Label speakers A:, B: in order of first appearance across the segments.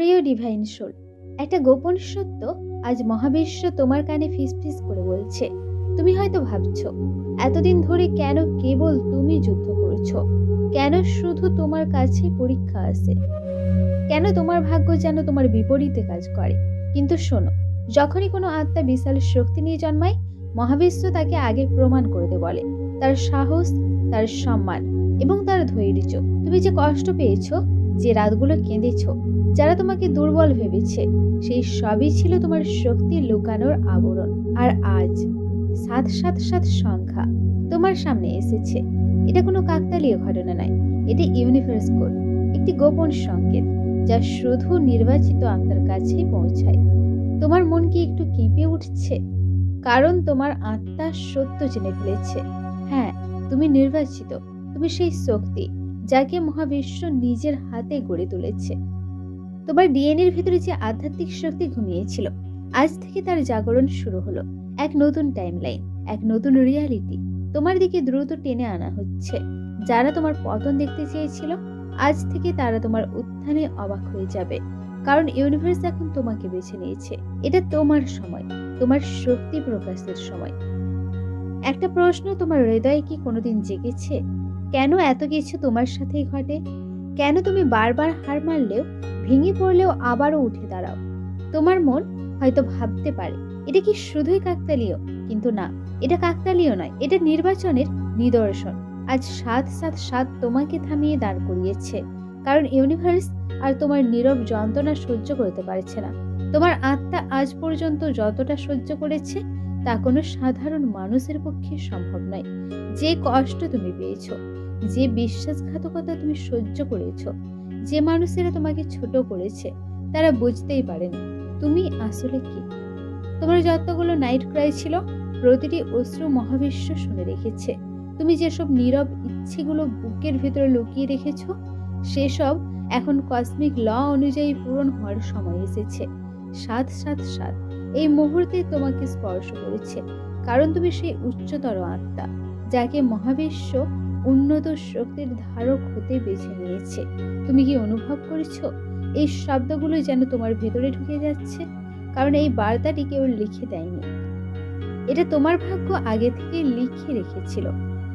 A: প্রিয় divine soul, একটা গোপন সত্য আজ মহাবিশ্ব তোমার কানে ফিসফিস করে বলছে। তুমি হয়তো ভাবছ, এতদিন ধরে কেন কেবল তুমি যুদ্ধ করছ? কেন শুধু তোমার কাছে পরীক্ষা আসে কেন তোমার ভাগ্য যেন তোমার বিপরীতে কাজ করে? কিন্তু শোনো, যখনই কোনো আত্মা বিশাল শক্তি নিয়ে জন্মায়, মহাবিশ্ব তাকে আগে প্রমাণ করতে বলে। তার সাহস, তার সম্মান এবং তার ধৈর্য, তুমি যে কষ্ট পেয়েছ যে রাতগুলো কেঁদেছ, যারা তোমাকে দুর্বল ভেবেছে, সেই সবই ছিল তোমার শক্তি লুকানোর আবরণ। আর আজ সাত সাত সাত সংখ্যা তোমার সামনে এসেছে। এটা কোনো কাকতালীয় ঘটনা নয়, এটি ইউনিভার্স কোড, একটি গোপন সংকেত যা শুধু নির্বাচিত আত্মার কাছেই পৌঁছায়। তোমার মন কি একটু কেঁপে উঠছে? কারণ তোমার আত্মা সত্য জেনে ফেলেছে। হ্যাঁ তুমি নির্বাচিত, তুমি সেই শক্তি যাকে মহাবিশ্ব নিজের হাতে গড়ে তুলেছে। তোমার ডিএনএর ভিতরে যে আধ্যাত্মিক শক্তি ঘুমিয়েছিল, আজ থেকে তার জাগরণ শুরু হলো। এক নতুন টাইমলাইন এক নতুন রিয়ালিটি তোমার দিকে দ্রুত টেনে আনা হচ্ছে। যারা তোমার পতন দেখতে চেয়েছিল, আজ থেকে তারা তোমার উত্থানে অবাক হয়ে যাবে। কারণ ইউনিভার্স এখন তোমাকে বেছে নিয়েছে। এটা তোমার সময়, তোমার শক্তি প্রকাশের সময়। একটা প্রশ্ন তোমার হৃদয়ে কি কোনোদিন জেগেছে? কেন এত কিছু তোমার সাথেই ঘটে? কেন তুমি বারবার হার মারলেও ভেঙে পড়লেও আবারও উঠে দাঁড়াও? তোমার মন হয়তো ভাবতে পারে, এটা কি শুধুই কাকতালীয়? কিন্তু না, এটা কাকতালীয় নয়, এটা নির্বাচনের নিদর্শন। আজ সাত সাত সাত তোমাকে থামিয়ে দাঁড় করিয়েছে। কারণ ইউনিভার্স আর তোমার নীরব যন্ত্রণা সহ্য করতে পারছে না। তোমার আত্মা আজ পর্যন্ত যতটা সহ্য করেছে তা কোনো সাধারণ মানুষের পক্ষে সম্ভব নয়। যে কষ্ট তুমি পেয়েছ, যে বিশ্বাসঘাতকতা তুমি সহ্য করেছ, যে মানুষেরা তোমাকে ছোট করেছে, তারা বুঝতেই পারেনি তুমি আসলে কি? তোমার যতগুলো নাইট ক্রাই ছিল, প্রতিটি অশ্রু মহাবিশ্ব শুনে রেখেছে। তুমি যেসব নীরব ইচ্ছেগুলো বুকের ভেতরে লুকিয়ে রেখেছ, সেসব এখন কসমিক ল অনুযায়ী পূরণ হওয়ার সময় এসেছে। সাত সাত সাত। এই মুহূর্তে তোমাকে স্পর্শ করেছে, কারণ তুমি সেই উচ্চতর আত্মা, যাকে মহাবিশ্ব উন্নত শক্তির ধারক হতে বেছে নিয়েছে। তুমি কি অনুভব করেছ? এই শব্দগুলো যেন তোমার ভেতরে ঢুকে যাচ্ছে, কারণ এই বার্তাটি কেউ লিখে দেয়নি। এটা তোমার ভাগ্য আগে থেকে লিখে রেখেছিল,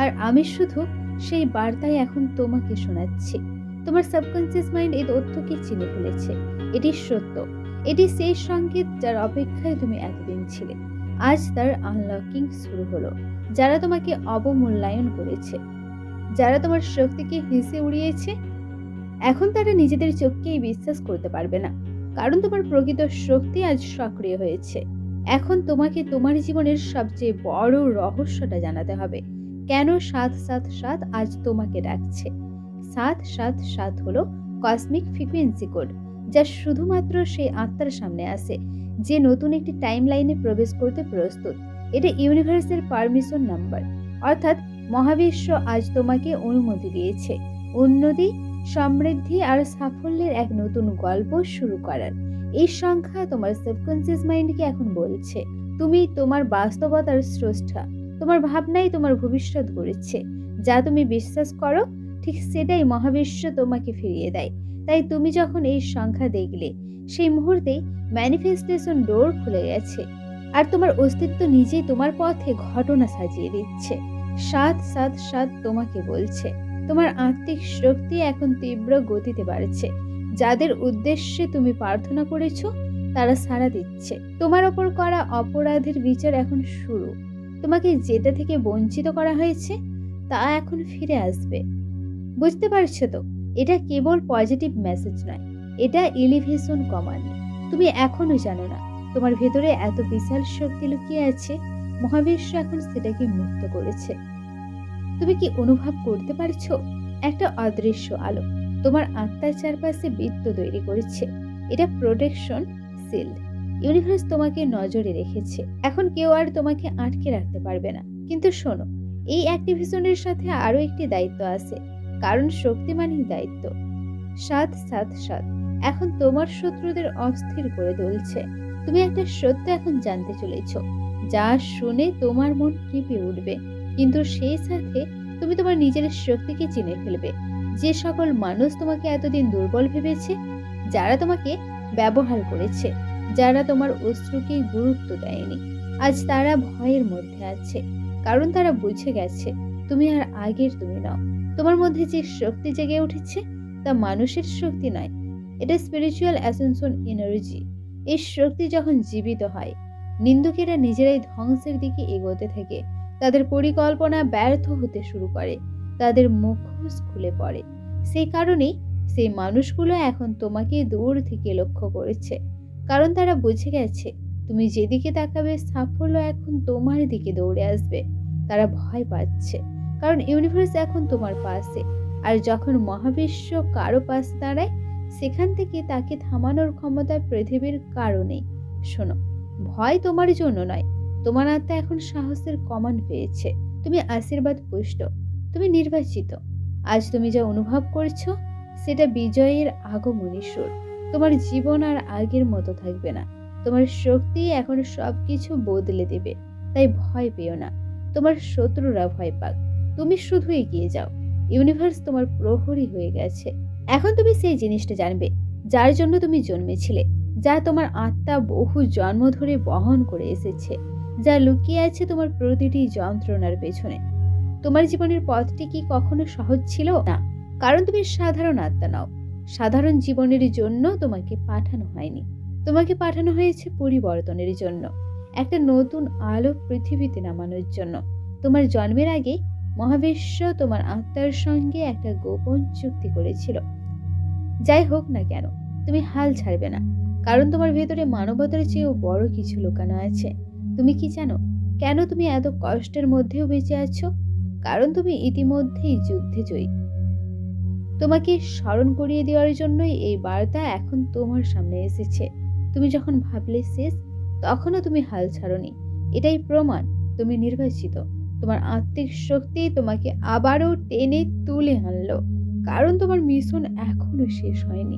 A: আর আমি শুধু সেই বার্তায় এখন তোমাকে শোনাচ্ছি। তোমার সাবকনসিয়াস মাইন্ড এই তথ্যকে চিনে ফেলেছে। এটি সত্য। এটি সেই সংকেত যার অপেক্ষায় তুমি এতদিন ছিলে। আজ তার আনলকিং শুরু হলো, যারা তোমাকে অবমূল্যায়ন করেছে, যারা তোমার শক্তিকে হেসে উড়িয়েছে, এখন তারা নিজেদের চোখকেই বিশ্বাস করতে পারবে না, কারণ তোমার প্রকৃত শক্তি আজ সক্রিয় হয়েছে। এখন তোমাকে তোমার জীবনের সবচেয়ে বড় রহস্যটা জানাতে হবে, কেন সাত সাত সাত আজ তোমাকে ডাকছে? সাত সাত সাত হলো কসমিক ফ্রিকুয়েন্সি কোড যা শুধুমাত্র সেই আত্মার সামনে আসে যে নতুন একটি টাইম লাইনে প্রবেশ করতে প্রস্তুত। এটা ইউনিভার্সের পারমিশন নাম্বার অর্থাৎ মহাবিশ্ব আজ তোমাকে অনুমতি দিয়েছে। উন্নতি, সমৃদ্ধি আর সাফল্যের এক নতুন গল্প শুরু করার। এই সংখ্যা তোমার সাবকনসিয়াস মাইন্ডকে এখন বলছে। তুমি তোমার বাস্তবতার স্রষ্টা। তোমার ভাবনাই তোমার ভবিষ্যৎ গড়েছে। যা তুমি বিশ্বাস করো, ঠিক সেটাই মহাবিশ্ব তোমাকে ফিরিয়ে দেয়। তাই তুমি যখন এই সংখ্যা দেখলে, সেই মুহূর্তেই ম্যানিফেস্টেশন ডোর খুলে গেছে। আর তোমার অস্তিত্ব নিজেই তোমার পথে ঘটনা সাজিয়ে দিচ্ছে। সাত সাত সাত তোমাকে বলছে, তোমার আত্মিক শক্তি এখন তীব্র গতিতে বাড়ছে। যাদের উদ্দেশ্যে তুমি প্রার্থনা করেছ, তারা সাড়া দিচ্ছে। তোমার ওপর করা অপরাধের বিচার এখন শুরু। তোমাকে যেটা থেকে বঞ্চিত করা হয়েছে, তা এখন ফিরে আসবে। বুঝতে পারছ তো? এটা কেবল পজিটিভ মেসেজ নয়, এটা ইলিভেশন কমান্ড তুমি এখনও জানো না, তোমার ভেতরে এত বিশাল শক্তি লুকিয়ে আছে, মহাবিশ্ব এখন সেটাকে মুক্ত করেছে। তুমি কি অনুভব করতে পারছ? একটা অদৃশ্য আলো, তোমার আত্মার চারপাশে বৃত্ত তৈরি করেছে। এটা প্রোটেকশন সিল ইউনিভার্স তোমাকে নজরে রেখেছে। এখন কেউ আর তোমাকে আটকে রাখতে পারবে না। কিন্তু শোনো, এই অ্যাক্টিভিশনের সাথে আরও একটি দায়িত্ব আছে। কারণ শক্তিমানই দায়িত্ব। সাত সাত সাত। এখন তোমার শত্রুদের অস্থির করে তুলছে। তুমি একটা সত্য এখন জানতে চলেছ। যা শুনে তোমার মন কেঁপে উঠবে। কিন্তু সেই সাথে তুমি তোমার নিজের শক্তিকে চিনে ফেলবে। যে সকল মানুষ তোমাকে এতদিন দুর্বল ভেবেছে, যারা তোমাকে ব্যবহার করেছে, যারা তোমার অশ্রুকে গুরুত্ব দেয়নি, আজ তারা ভয়ের মধ্যে আছে। কারণ তারা বুঝে গেছে, তুমি আর আগের তুমি নাও। তোমার মধ্যে যে শক্তি জেগে উঠেছে, তা মানুষের শক্তি নয়। এটা স্পিরিচুয়াল অ্যাসেনশন এনার্জি এই শক্তি যখন জীবিত হয়, নিন্দুকেরা নিজেরাই ধ্বংসের দিকে এগোতে থাকে। তাদের পরিকল্পনা ব্যর্থ হতে শুরু করে। তাদের মুখোশ খুলে পড়ে। সেই কারণেই সেই মানুষগুলো এখন তোমাকে দূর থেকে লক্ষ্য করেছে। কারণ তারা বুঝে গেছে, তুমি যেদিকে তাকাবে, সাফল্য এখন তোমার দিকে দৌড়ে আসবে। তারা ভয় পাচ্ছে। কারণ ইউনিভার্স এখন তোমার পাশে। আর যখন মহাবিশ্ব কারও পাশ দাঁড়ায়, সেখান থেকে তাকে থামানোর ক্ষমতা পৃথিবীর কারণেই শোনো, ভয় তোমার জন্য নয়। তোমার আত্মা এখন সাহসের কমান্ড পেয়েছে। তুমি আশীর্বাদ পুষ্ট, তুমি নির্বাচিত। আজ তুমি যা অনুভব করছ, সেটা বিজয়ের আগমনী সুর। তোমার জীবন আর আগের মতো থাকবে না। তোমার শক্তি এখন সব কিছু বদলে দেবে। তাই ভয় পেও না। তোমার শত্রুরা ভয় পাক। তুমি শুধু এগিয়ে যাও। ইউনিভার্স তোমার প্রহরী হয়ে গেছে। এখন তুমি সেই জিনিসটা জানবে, যার জন্য তুমি জন্মেছিলে, যা তোমার আত্মা বহু জন্ম ধরে বহন করে এসেছে, যা লুকিয়ে আছে তোমার প্রতিটি যন্ত্রণার পেছনে। তোমার জীবনের পথটি কি কখনো সহজ ছিল? না, কারণ তুমি সাধারণ আত্মা নাও। সাধারণ জীবনের জন্য তোমাকে পাঠানো হয়নি। তোমাকে পাঠানো হয়েছে পরিবর্তনের জন্য, একটা নতুন আলো পৃথিবীতে নামানোর জন্য। তোমার জন্মের আগে মহাবিশ্ব তোমার আত্মার সঙ্গে একটা গোপন চুক্তি করেছিল। যাই হোক না কেন, তুমি হাল ছাড়বে না। কারণ তোমার ভেতরে মানবতার চেয়েও বড় কিছু লুকানো আছে। তুমি কি জানো, কেন তুমি এত কষ্টের মধ্যেও বেঁচে আছো? কারণ তুমি ইতিমধ্যেই যুদ্ধে জয়ী। তোমাকে স্মরণ করিয়ে দেওয়ার জন্যই এই বার্তা এখন তোমার সামনে এসেছে। তুমি যখন ভাবলে শেষ, তখনও তুমি হাল ছাড়নি। এটাই প্রমাণ, তুমি নির্বাচিত। তোমার আত্মিক শক্তি তোমাকে আবারও টেনে তুলে আনলো। কারণ তোমার মিশন এখনও শেষ হয়নি।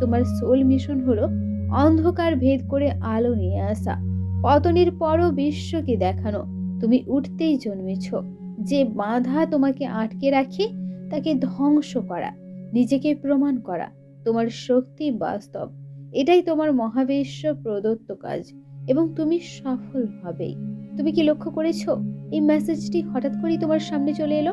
A: তোমার সোল মিশন হলো অন্ধকার ভেদ করে আলো নিয়ে আসা। পতনের পরও বিশ্বকে দেখানো। তুমি উঠতেই জন্মেছ। যে বাধা তোমাকে আটকে রাখে, তাকে ধ্বংস করা। নিজেকে প্রমাণ করা। তোমার শক্তি বাস্তব। এটাই তোমার মহাবিশ্ব প্রদত্ত কাজ। এবং তুমি সফল হবেই। তুমি কি লক্ষ্য করেছ? এই মেসেজটি হঠাৎ করেই তোমার সামনে চলে এলো?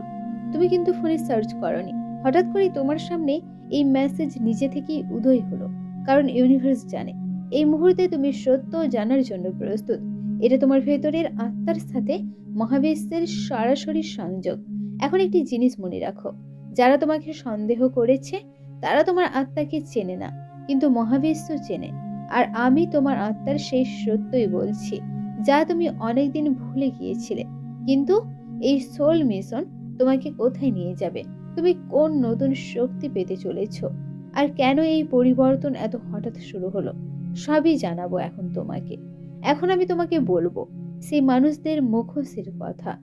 A: তুমি কিন্তু ফোনে সার্চ করনি। হঠাৎ করেই তোমার সামনে এই মেসেজ নিজে থেকেই উদয় হলো, কারণ ইউনিভার্স জানে। এই মুহূর্তে তুমি সত্য জানার জন্য প্রস্তুত। এটা তোমার ভেতরের আত্মার সাথে মহাবিশ্বের সরাসরি সংযোগ। এখন একটি জিনিস মনে রাখো, যারা তোমাকে সন্দেহ করেছে, তারা তোমার আত্মাকে চেনে না, কিন্তু মহাবিশ্ব চেনে। আর আমি তোমার আত্মার সেই সত্যই বলছি। যা তুমি অনেকদিন ভুলে গিয়েছিলে। কিন্তু এই সোল মিশন তোমাকে কোথায় নিয়ে যাবে? তুমি কোন নতুন শক্তি পেতে চলেছ? আর কেন এই পরিবর্তন এত হঠাৎ শুরু হলো? সবই জানাব এখন তোমাকে। এখন আমি তোমাকে বলব, সেই মানুষদের মুখোশের কথা।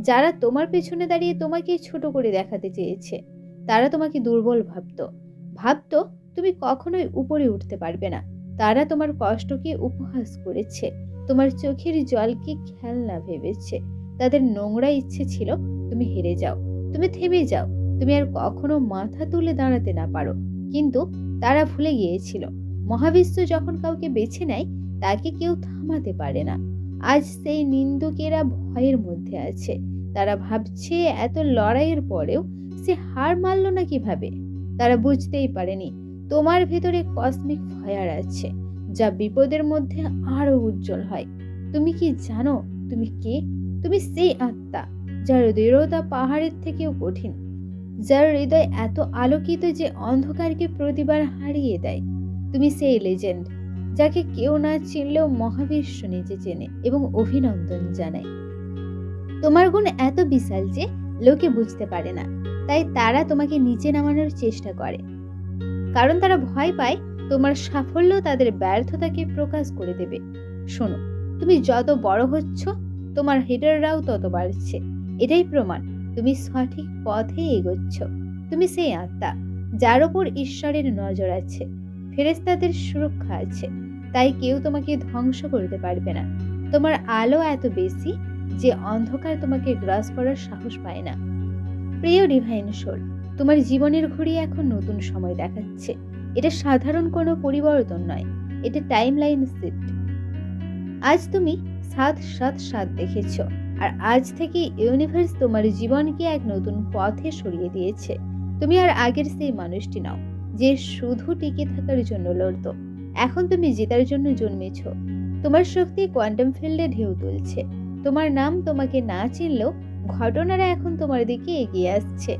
A: যারা তোমার পেছনে দাঁড়িয়ে তোমাকে ছোট করে দেখাতে চেয়েছে, তারা তোমাকে দুর্বল ভাবতো। ভাবতো তুমি কখনোই উপরে উঠতে পারবে না। তারা তোমার কষ্টকে উপহাস করেছে। তোমার চোখের জলকে খেলনা ভেবেছে? তাদের নোংরা ইচ্ছে ছিল, তুমি হেরে যাও, তুমি থেমে যাও, তুমি আর কখনো মাথা তুলে দাঁড়াতে না পারো। কিন্তু তারা ভুলে গিয়েছিল। মহাবিশ্ব যখন কাউকে বেছে নেয়, তাকে কেউ থামাতে পারে না। আজ সেই নিন্দুকেরা ভয়ের মধ্যে আছে। তারা ভাবছে এত লড়াইয়ের পরেও সে হার মানল না কীভাবে? তারা বুঝতেই পারেনি। তোমার ভেতরে কসমিক ফায়ার আছে। যা বিপদের মধ্যে আরও উজ্জ্বল হয়। তুমি কি জানো, তুমি কে? তুমি সেই আত্মা, যার দৃঢ়তা পাহাড়ের থেকেও কঠিন, যার হৃদয় এত আলোকিত যে অন্ধকারকে প্রতিবার হারিয়ে দেয়। তুমি সেই লেজেন্ড যাকে কেউ না চিনলেও মহাবিশ্ব নিজে চেনে এবং অভিনন্দন জানায়। তোমার গুণ এত বিশাল যে লোকে বুঝতে পারে না, তাই তারা তোমাকে নিচে নামানোর চেষ্টা করে। কারণ তারা ভয় পায় তোমার সাফল্য তাদের ব্যর্থতাকে প্রকাশ করে দেবে। শোনো, তুমি যত বড় হচ্ছ, তোমার হেডাররাও তত বাড়ছে। এটাই প্রমাণ, তুমি সঠিক পথে এগোচ্ছ। তুমি সেই আত্মা, যার ওপর ঈশ্বরের নজর আছে। ফেরেস্তাদের সুরক্ষা আছে, তাই কেউ তোমাকে ধ্বংস করতে পারবে না। তোমার আলো এত বেশি যে অন্ধকার তোমাকে গ্রাস করার সাহস পায় না। প্রিয় ডিভাইন সোল, তোমার জীবনের ঘড়ি এখন নতুন সময় দেখাচ্ছে। এটা সাধারণ কোনো পরিবর্তন নয়, এটা টাইম লাইন শিফট আজ তুমি সাত সাত সাত দেখেছ, আর আজ থেকে ইউনিভার্স তোমার জীবনকে এক নতুন পথে সরিয়ে দিয়েছে। তুমি আর আগের সেই মানুষটি নাও, যে শুধু টিকে থাকার জন্য লড়তো। এখন তুমি জেতার জন্য জন্মেছ। তোমার শক্তি কোয়ান্টাম ফিল্ডে ঢেউ তুলছে। তোমার নাম তোমাকে না চিনলেও ঘটনারা এখন তোমার দিকে এগিয়ে আসছে।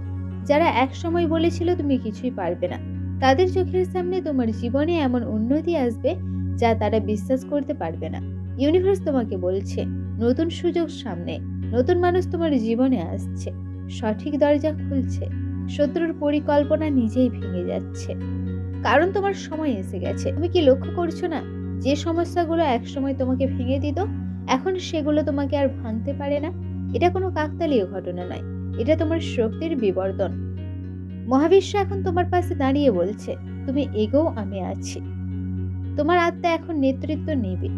A: যারা একসময় বলেছিল তুমি কিছুই পারবে না তাদের চোখের সামনে তোমার জীবনে এমন উন্নতি আসবে যা তারা বিশ্বাস করতে পারবে না। ইউনিভার্স তোমাকে বলছে, নতুন সুযোগ সামনে, নতুন মানুষ তোমার জীবনে আসছে। সঠিক দরজা খুলছে, শত্রুর পরিকল্পনা নিজেই ভেঙে যাচ্ছে। কারণ তোমার সময় এসে গেছে। তুমি কি লক্ষ্য করছ না? যে সমস্যাগুলো একসময় তোমাকে ভেঙে দিত, এখন সেগুলো তোমাকে আর ভাঙতে পারে না। এটা কোনো কাকতালীয় ঘটনা নয়। এটা তোমার শক্তির বিবর্তন। মহাবিশ্ব এখন তোমার পাশে দাঁড়িয়ে বলছে, তুমি এগোও আমি আছি। তোমার আত্মা এখন নেতৃত্ব নেবে।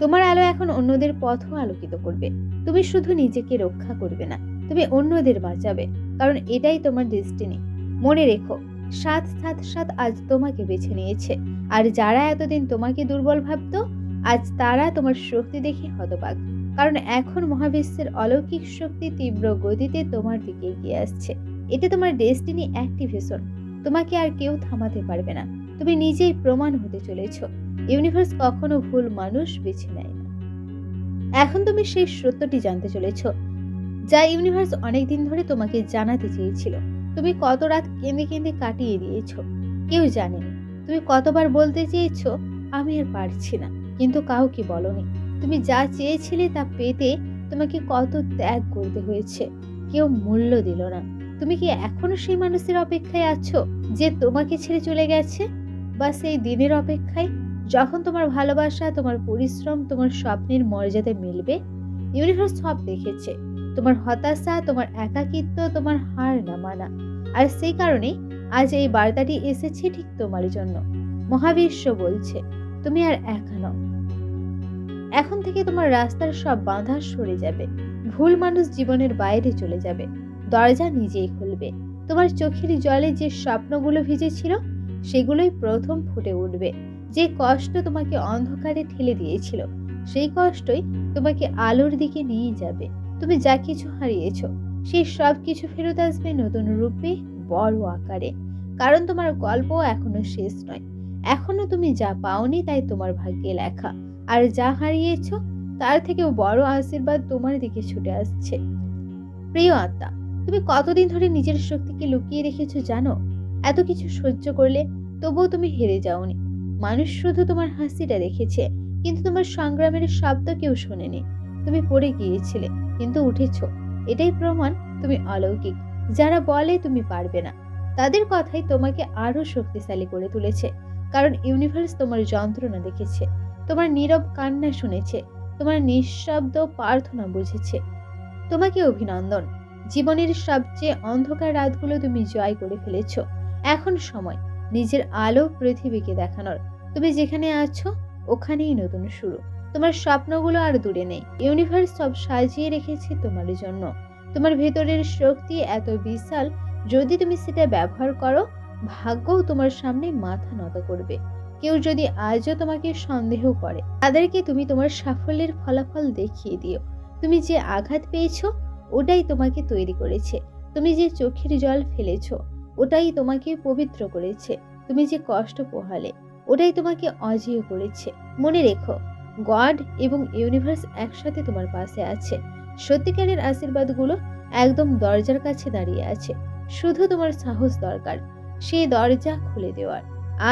A: তোমার আলো এখন অন্যদের পথও আলোকিত করবে। তুমি শুধু নিজেকে রক্ষা করবে না, তুমি অন্যদের বাঁচাবে, কারণ এটাই তোমার ডেস্টিনি মনে রেখো, সাত সাত সাত আজ তোমাকে বেছে নিয়েছে। আর যারা এতদিন তোমাকে দুর্বল ভাবতো, আজ তারা তোমার শক্তি দেখে হতবাক। কারণ এখন মহাবিশ্বের অলৌকিক শক্তি তীব্র গতিতে তোমার দিকে এগিয়ে আসছে। এটা তোমার ডেস্টিনি অ্যাক্টিভেশন তোমাকে আর কেউ থামাতে পারবে না। তুমি নিজেই প্রমাণ হতে চলেছ। ইউনিভার্স কখনো ভুল মানুষ বেছে নেয় না। এখন তুমি সেই সত্যটি জানতে চলেছ, যা ইউনিভার্স অনেকদিন ধরে তোমাকে জানাতে চেয়েছিল। তুমি কত রাত কেঁদে কেঁদে কাটিয়ে দিয়েছ। কেউ জানেনি। তুমি কতবার বলতে চেয়েছো, আমি আর পারছি না। কিন্তু কাউকে বলনি। তুমি যা চেয়েছিলে তা পেতে তোমাকে কত ত্যাগ করতে হয়েছে। কেউ মূল্য দিল না। তুমি কি এখনও সেই মানুষের অপেক্ষায় আছো যে তোমাকে ছেড়ে চলে গেছে? বা সেই দিনের অপেক্ষায় যখন তোমার ভালোবাসা, তোমার পরিশ্রম, তোমার স্বপ্নের মর্যাদা মিলবে? ইউনিভার্স সব দেখেছে। তোমার হতাশা, তোমার একাকিত্ব, তোমার হার না মানা। আর সেই কারণে আজ এই বার্তাটি এসেছে ঠিক তোমার জন্য। মহাবিশ্ব বলছে, তুমি আর একা নও। এখন থেকে তোমার রাস্তার সব বাধা সরে যাবে। ভুল মানুষ জীবনের বাইরে চলে যাবে। দরজা নিজেই খুলবে। তোমার চোখের জলে যে স্বপ্নগুলো ভিজেছিল, সেগুলোই প্রথম ফুটে উঠবে। যে কষ্ট তোমাকে অন্ধকারে ঠেলে দিয়েছিল, সেই কষ্টই তোমাকে আলোর দিকে নিয়ে যাবে। তুমি যা কিছু হারিয়েছ, সেই সব কিছু ফেরত আসবে নতুন রূপে, বড় আকারে। কারণ তোমার গল্প এখনও শেষ নয়। এখনও তুমি যা পাওনি তাই তোমার ভাগ্যে লেখা। আর যা হারিয়েছ, তার থেকেও বড় আশীর্বাদ তোমার দিকে ছুটে আসছে। প্রিয় আত্মা তুমি কতদিন ধরে নিজের শক্তিকে লুকিয়ে রেখেছো জানো? এত কিছু সহ্য করলে তবুও তুমি হেরে যাওনি। মানুষ শুধু তোমার হাসিটা দেখেছে, কিন্তু তোমার সংগ্রামের শব্দ কেউ শোনেনি। তুমি পড়ে গিয়েছিলে, কিন্তু উঠেছ। এটাই প্রমাণ তুমি অলৌকিক। যারা বলে তুমি পারবে না, তাদের কথাই তোমাকে আরও শক্তিশালী করে তুলেছে। কারণ ইউনিভার্স তোমার যন্ত্রণা দেখেছে, তোমার নীরব কান্না শুনেছে, তোমার নিঃশব্দ প্রার্থনা বুঝেছে। তোমাকে অভিনন্দন। জীবনের সবচেয়ে অন্ধকার রাতগুলো তুমি জয় করে ফেলেছ। এখন সময়, নিজের আলো পৃথিবীকে দেখানোর। তুমি যেখানে আছো, ওখানেই নতুন শুরু। তোমার স্বপ্নগুলো আর দূরে নেই। ইউনিভার্স সব সাজিয়ে রেখেছে তোমার জন্য। তোমার ভেতরের শক্তি এত বিশাল, যদি তুমি সেটা ব্যবহার করো, ভাগ্যও তোমার সামনে মাথা নত করবে। কেউ যদি আজও তোমাকে সন্দেহ করে, তাদেরকে তুমি তোমার সাফল্যের ফলাফল দেখিয়ে দিও। তুমি যে আঘাত পেয়েছ ওটাই তোমাকে তৈরি করেছে। তুমি যে চোখের জল ফেলেছ, ওটাই তোমাকে পবিত্র করেছে। তুমি যে কষ্ট পোহালে, ওটাই তোমাকে অজেয় করেছে। মনে রেখো, গড এবং ইউনিভার্স একসাথে তোমার পাশে আছে। সত্যিকারের আশীর্বাদগুলো একদম দরজার কাছে দাঁড়িয়ে আছে। শুধু তোমার সাহস দরকার সেই দরজা খুলে দেওয়ার।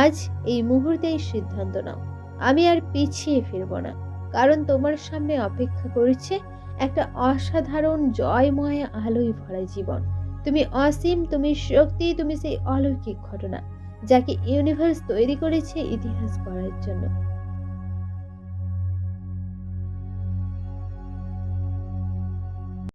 A: আজ এই মুহূর্তেই সিদ্ধান্ত নাও। আমি আর পিছিয়ে ফিরব না, কারণ তোমার সামনে অপেক্ষা করছে একটা অসাধারণ জয়ময় আলোয় ভরা জীবন। তুমি অসীম, তুমি শক্তি, তুমি সেই অলৌকিক ঘটনা যাকে ইউনিভার্স তৈরি করেছে ইতিহাস করার জন্য।